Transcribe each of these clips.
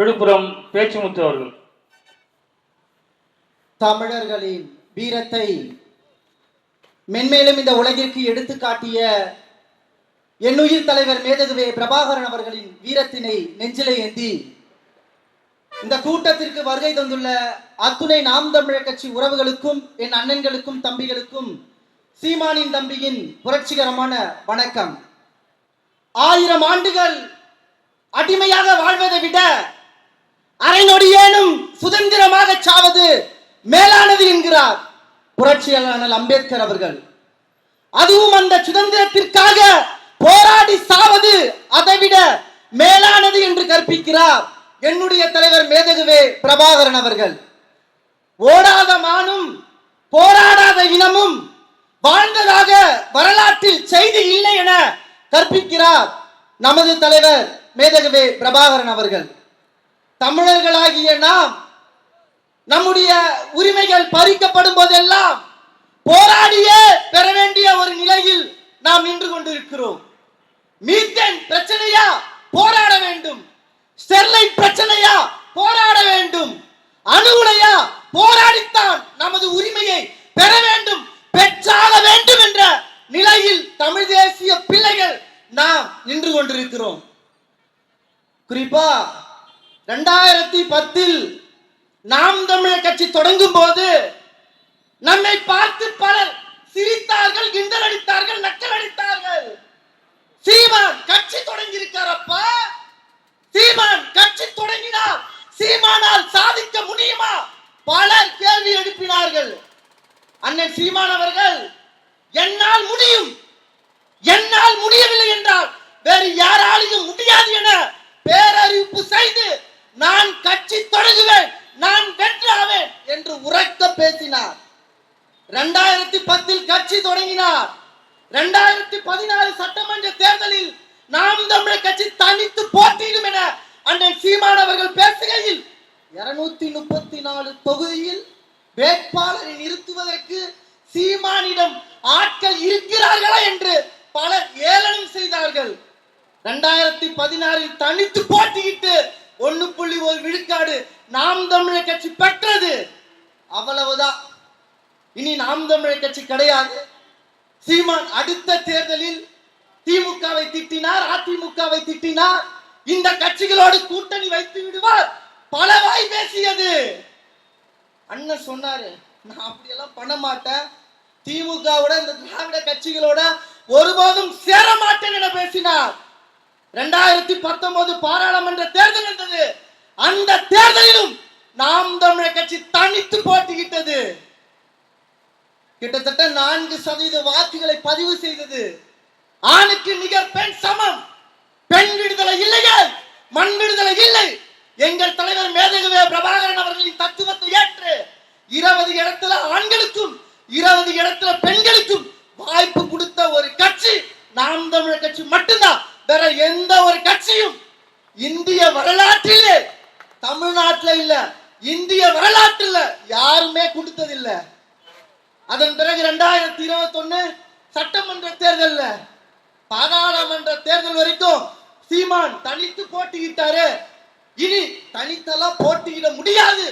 விழுப்புரம் பேச்சுமுத்து அவர்கள். தமிழர்களின் வீரத்தை மென்மேலும் இந்த உலகிற்கு எடுத்துக்காட்டிய என்னுயிர் தலைவர் மேதகுவே பிரபாகரன் அவர்களின் வீரத்தினை நெஞ்சிலை ஏந்தி இந்த கூட்டத்திற்கு வருகை தந்துள்ள அத்துணை நாம் தமிழர் கட்சி உறவுகளுக்கும் என் அண்ணன்களுக்கும் தம்பிகளுக்கும் சீமானின் தம்பியின் புரட்சிகரமான வணக்கம். ஆயிரம் ஆண்டுகள் அடிமையாக வாழ்வதை விட அரை நொடியேனும் சுதந்திரமாக சாவது மேலானது என்கிறார் புரட்சியாளர் அம்பேத்கர் அவர்கள். அதுவும் அந்த சுதந்திரத்திற்காக போராடி சாவது அதைவிட மேலானது என்று கற்பிக்கிறார் என்னுடைய தலைவர் மேதகுவே பிரபாகரன் அவர்கள். ஓடாத மானும் போராடாத இனமும் வாழ்ந்ததாக வரலாற்றில் செய்தி இல்லை என கற்பிக்கிறார் நமது தலைவர் மேதகுவே பிரபாகரன் அவர்கள். தமிழர்களாகிய நாம் நம்முடைய உரிமைகள் பறிக்கப்படும் போதெல்லாம் போராடியே பெற வேண்டிய ஒரு நிலையில் நாம் நின்று கொண்டிருக்கிறோம். மீத்தேன் பிரச்சனையா? போராட வேண்டும். ஸ்டெர்லைட் பிரச்சனையா? போராட வேண்டும். அணு உலையா போராடித்தான் நமது உரிமையை பெற வேண்டும் பெற்றாக வேண்டும் என்ற நிலையில் தமிழ் தேசிய பிள்ளைகள் நாம் நின்று கொண்டிருக்கிறோம். குறிப்பா ரெண்டாயிரத்தி பத்தில் நாம் தமிழர் கட்சி தொடங்கும் போது நம்மை பார்த்து பலர் சிரித்தார்கள் கிண்டல் அடித்தார்கள் நக்கல் அடித்தார்கள். சீமான் கட்சி தொடங்கி இருக்காரப்பா சீமான் கட்சி தொடங்கினார் சீமானால் சாதிக்க முடியுமா? பலர் கேள்வி எழுப்பினார்கள். அண்ணன் சீமான் அவர்கள் என்னால் முடியும். என்னால் முடியவில்லை என்றால் வேறு யாராலையும் முடியாது என பேரறிவிப்பு செய்து நான் கட்சி தொடங்குவேன் நான் வென்றாவேன் என்று உரக்க பேசினார். இரண்டாயிரத்தி பத்தில் கட்சி தொடங்கினார். இரண்டாயிரத்தி பதினாறு சட்டமன்ற தேர்தலில் நாம் தமிழர் கட்சி தனித்து போட்டியிடும் என அண்ணன் சீமான் அவர்கள் பேசுகையில் இருநூத்தி முப்பத்தி நாலு தொகுதியில் வேட்பாளரை நிறுத்துவதற்கு சீமானிடம் ஆட்கள் இருக்கிறார்களா என்று பலர் ஏளனம் செய்தார்கள். ரெண்டாயிரத்தி பதினாறில் தனித்து போட்டியிட்டு ஒன்னு புள்ளி ஒரு விழுக்காடு நாம் தமிழர் கட்சி பெற்றது. அவ்வளவுதான் இனி நாம் தமிழர் கட்சி கிடையாது. சீமான் அடுத்த தேர்தலில் திமுகவை திட்டினார் அதிமுகவை திட்டினார். இந்த கட்சிகளோடு கூட்டணி வைத்து விடுவார். பல வாய் பேசியது. அண்ணன் சொன்னாரு நான் அப்படியெல்லாம் பண்ண மாட்டேன். திமுகவோட இந்த திராவிட கட்சிகளோட ஒருபோதும் சேர மாட்டேன் என பேசினார். ரெண்டாயிரத்தி பத்தொன்பது பாராளுமன்ற தேர்தல் இருந்தது. அந்த தேர்தலிலும் நாம் தமிழர் கட்சி தனித்து போட்டியிட்டது. கிட்டத்தட்ட நான்கு சதவீத வாக்குகளை பதிவு செய்தது. ஆணுக்கு நிகர் பெண் சமம். பெண் விடுதலை இல்லையே. மண் விடுதலை இல்லை. எங்கள் தலைவர் மேதகவே பிரபாகரன் அவர்களின் தத்துவத்தை ஏற்று இருபது இடத்துல ஆண்களுக்கும் இருபது இடத்துல பெண் வாய்ப்பு கொடுத்த ஒரு கட்சி நாம் தமிழர் கட்சி மட்டும்தான் வேற எந்த ஒரு கட்சியும் இந்திய வரலாற்றிலே தமிழ்நாட்டில் இல்ல இந்திய வரலாற்றில் யாருமே கொடுத்ததில்லை. அதன் பிறகு ரெண்டாயிரத்தி இருபத்தி ஒண்ணு சட்டமன்ற தேர்தல்ல பாராளுமன்ற தேர்தல் வரைக்கும் சீமான் தனித்து போட்டியிட்டாரு. இனி தனித்தெல்லாம் போட்டியிட முடியாது.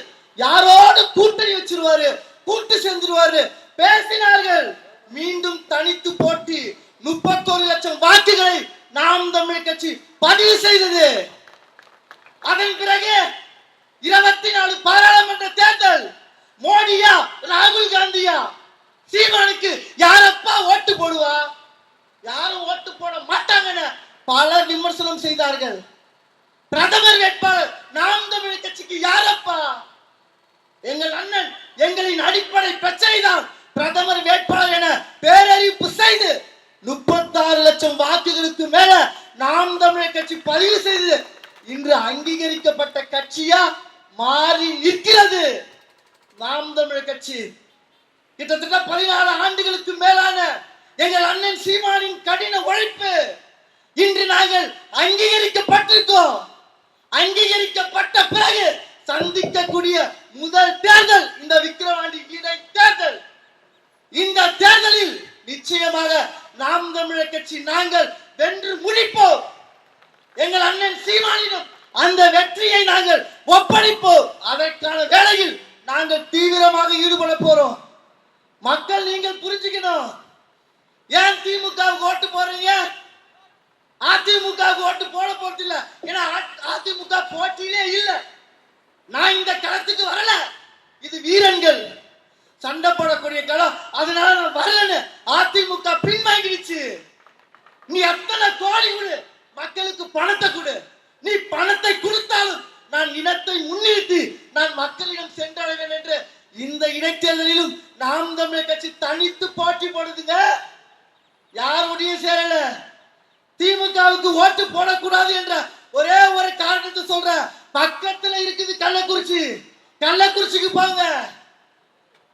யாரோடு கூட்டணி வச்சிருவாரு கூட்டு செஞ்சிருவாரு பேசினார்கள். மீண்டும் தனித்து போட்டி முப்பத்தோரு லட்சம் வாக்குகளை நாம் தமிழ் கட்சி பதிவு செய்தது. அதன் பிறகு இருபத்தி நாலு பாராளுமன்ற தேர்தல் மோடியா ராகுல் காந்தியா? சீமானுக்கு யாரப்பா ஓட்டு போடுவா? யாரும் ஓட்டு போட மாட்டாங்கன்னு பலர் விமர்சனம் செய்தார்கள். பிரதமர் வேட்பாளர் நாம் தமிழ் கட்சிக்கு யாரப்பா? எங்கள் அண்ணன் எங்களின் அடிப்படை பிரச்சனை தான் பிரதமர் வேட்பாளர் என பேரறிவிப்பு செய்து முப்பத்தாறு லட்சம் வாக்குகளுக்கு மேல நாம் தமிழர் கட்சி பதிவு செய்து இன்று அங்கீகரிக்கப்பட்ட கட்சியா மாறி நிற்கிறது. நாம் தமிழர் கட்சி. கிட்டத்தட்ட பதினாலு ஆண்டுகளுக்கு மேலான எங்கள் அண்ணன் சீமானின் கடின உழைப்பு இன்று நாங்கள் அங்கீகரிக்கப்பட்டிருக்கோம். அங்கீகரிக்கப்பட்ட பிறகு சந்திக்கக்கூடிய முதல் தேர்தல் இந்த விக்கிரவாண்டி இடை தேர்தல். இந்த தேர்தலில் நிச்சயமாக நாம் தமிழர் கட்சி நாங்கள் வென்று முடிப்போம் எங்கள் அண்ணன் சீமானிடம் அந்த வெற்றியை நாங்கள் ஒப்படைப்போம். அதற்கான வேலையில் நாங்கள் தீவிரமாக ஈடுபட போறோம். மக்கள் நீங்கள் புரிஞ்சுக்கணும். ஏன் திமுகவுக்கு ஓட்டு போறீங்க அதிமுகவுக்கு ஓட்டு போட போறது இல்ல. ஏன்னா அதிமுக போட்டியிலே இல்ல. நான் இந்த களத்துக்கு வரல. இது வீரன்கள் சண்டை போடக்கூடிய களம். அதனால நான் வரலன்னு அதிமுக பின்வாங்கிடுச்சு நீ எத்தனை கோடி கொடு மக்களுக்கு பணத்தை கொடு நீ பணத்தை கொடுத்தாலும் நான் இனத்தை முன்னிறுத்தி நான் மக்களிடம் சென்றடைவேன் என்று இந்த இடைத்தேர்தலிலும் நாம் தமிழர் கட்சி தனித்து போட்டி போடுதுங்க. யாருடைய சேரல. திமுகவுக்கு ஓட்டு போடக்கூடாது என்ற ஒரே ஒரு காரணத்தை சொல்ற பக்கத்துல இருக்குது கள்ளக்குறிச்சி. கள்ளக்குறிச்சிக்கு போங்க.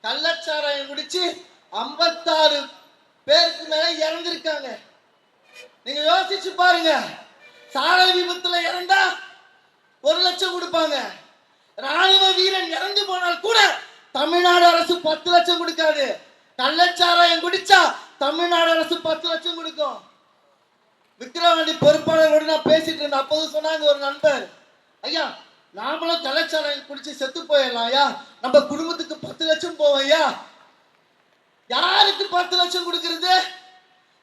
கள்ளச்சாராயம் குடிச்சு 56 பேருக்கு மேல இறந்திருக்காங்க. நீங்க யோசிச்சு பாருங்க. சாலை விபத்துல இறந்தா ஒரு லட்சம் கொடுப்பாங்க. ராணுவ வீரன் இறந்து போனால் கூட தமிழ்நாடு அரசு பத்து லட்சம் கொடுக்காது. கள்ளச்சாராயம் குடிச்சா தமிழ்நாடு அரசு பத்து லட்சம் கொடுக்கும். விக்கிரவாண்டி பொறுப்பாளரோடு நான் பேசிட்டு இருந்தேன். அப்போது சொன்னாங்க ஒரு நண்பர் ஐயா நாமளும் கள்ளச்சாராயம் குடிச்சு செத்து போயிடலாம் ஐயா. நம்ம குடும்பத்துக்கு பத்து லட்சம் போவோம் ஐயா. யாருக்கு பத்து லட்சம் கொடுக்கிறது?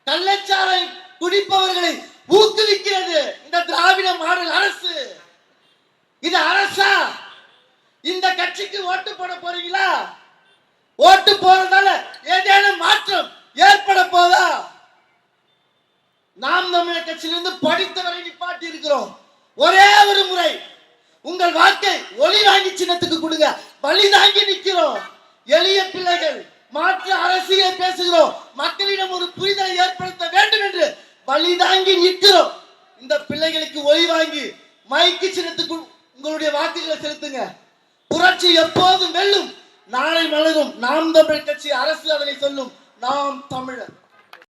கள்ளச்சாராயம் குடிப்பவர்களை ஊக்குவிக்கிறது இந்த திராவிட மாடல் அரசு இது அரசா இந்த கட்சிக்கு ஓட்டு போட போறீங்களா ஓட்டு போறதால ஏதேனும் மாற்றம் ஏற்பட போதா? நாம் தமிழர் கட்சியிலிருந்து படித்தவரை நிப்பாட்டி இருக்கிறோம். ஒரே ஒரு முறை. உங்கள் வாக்கை ஒளி வாங்கி சின்னத்துக்கு கொடுங்க. வழி தாங்கி நிற்கிறோம். எளிய பிள்ளைகள் மாற்று அரசியல் பேசுகிறோம். மக்களிடம் ஒரு புரிதலை ஏற்படுத்த வேண்டும் என்று வழி தாங்கி நிற்கிறோம். இந்த பிள்ளைகளுக்கு ஒளி வாங்கி மைக்கு சின்னத்துக்கு உங்களுடைய வாக்குகளை செலுத்துங்க. புரட்சி எப்போதும் வெல்லும். நாளை மலரும். நாம் தமிழ் கட்சி அரசு அதனை சொல்லும். நாம் தமிழர்.